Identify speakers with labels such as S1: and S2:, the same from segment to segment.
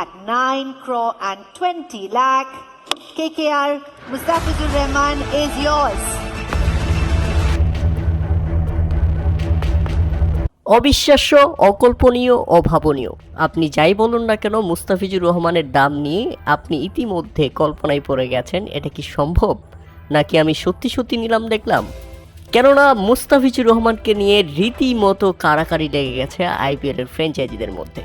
S1: at 9 crore and 20 lakh. KKR Mustafizur Rahman is yours.
S2: অবিশ্বাস্য, অকল্পনীয়, অভাবনীয় আপনি যাই বলুন না কেন, মুস্তাফিজুর রহমানের দাম নিয়ে আপনি ইতিমধ্যে কল্পনায় পড়ে গেছেন, এটা কি সম্ভব নাকি আমি সত্যি সত্যি নিলাম, দেখলাম কেননা মুস্তাফিজুর রহমানকে নিয়ে রীতিমতো কারাকারি লেগে গেছে আইপিএল এর ফ্র্যাঞ্চাইজিদের মধ্যে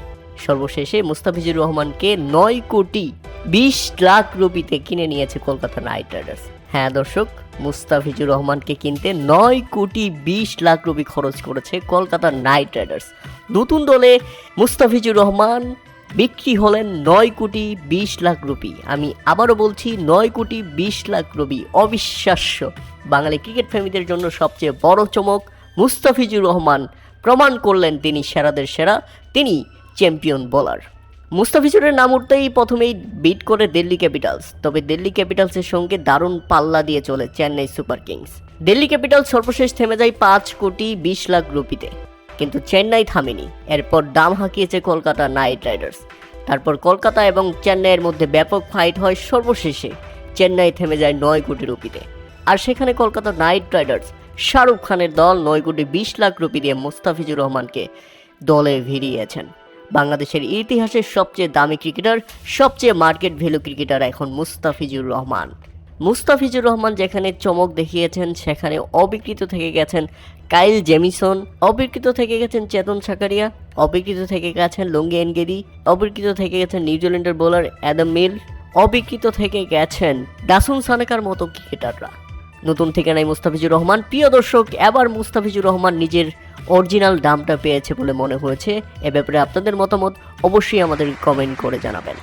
S2: সর্বশেষে মুস্তাফিজুর রহমানকে নয় কোটি বিশ লাখ রুপিতে কিনে নিয়েছে কলকাতা নাইট রাইডার্স। হ্যাঁ দর্শক, মুস্তাফিজুর রহমানকে কিনতে নয় কোটি বিশ লাখ রুপি খরচ করেছে কলকাতা নাইট রাইডার্স। নতুন দলে মুস্তাফিজুর রহমান বিক্রি হলেন নয় কোটি বিশ লাখ রুপি। আমি আবারও বলছি, নয় কোটি বিশ লাখ রুপি অবিশ্বাস্য। বাঙালি ক্রিকেট প্রেমীদের জন্য সবচেয়ে বড় চমক মুস্তাফিজুর রহমান প্রমাণ করলেন তিনি সেরাদের সেরা। তিনি চ্যাম্পিয়ন বোলার। মুস্তাফিজুরের নাম উঠতেই প্রথমেই বিট করে দিল্লি ক্যাপিটালস, তবে দিল্লি ক্যাপিটালসের সঙ্গে দারুণ পাল্লা দিয়ে চলে Chennai Super Kings. Delhi Capitals সর্বশেষ থেমে যায় পাঁচ কোটি বিশ লাখ রুপিতে, কিন্তু চেন্নাই থামেনি। এরপর দাম হাঁকিয়েছে কলকাতা নাইট রাইডার্স। তারপর কলকাতা এবং চেন্নাইয়ের মধ্যে ব্যাপক ফাইট হয় সর্বশেষে, চেন্নাই থেমে যায় নয় কোটি রুপিতে। আর সেখানে কলকাতা নাইট রাইডার্স শাহরুখ খানের দল নয় কোটি বিশ লাখ রুপি দিয়ে মুস্তাফিজুর রহমানকে দলে ভিড়িয়েছেন। বাংলাদেশের ইতিহাসের সবচেয়ে দামি ক্রিকেটার, সবচেয়ে মার্কেট ভ্যালু ক্রিকেটার এখন মুস্তাফিজুর রহমান। মুস্তাফিজুর রহমান যেখানে চমক দেখিয়েছেন, সেখানে অবিকৃত থেকে গেছেন কাইল জেমিসন, অবিকৃত থেকে গেছেন চেতন সাকারিয়া, অবিকৃত থেকে গেছেন লঙ্গি এনগেরি, অবিকৃত থেকে গেছেন নিউজিল্যান্ডের বোলার অ্যাডাম মিল, অবিকৃত থেকে গেছেন দাসুন সানেকার মতো ক্রিকেটাররা। নতুন ঠিকানায় মুস্তাফিজুর রহমান। প্রিয় দর্শক, এবার মুস্তাফিজুর রহমান নিজের অরিজিনাল দামটা পেয়েছে বলে মনে হয়েছে। এ ব্যাপারে আপনাদের মতামত অবশ্যই আমাদের কমেন্ট করে জানাবেন।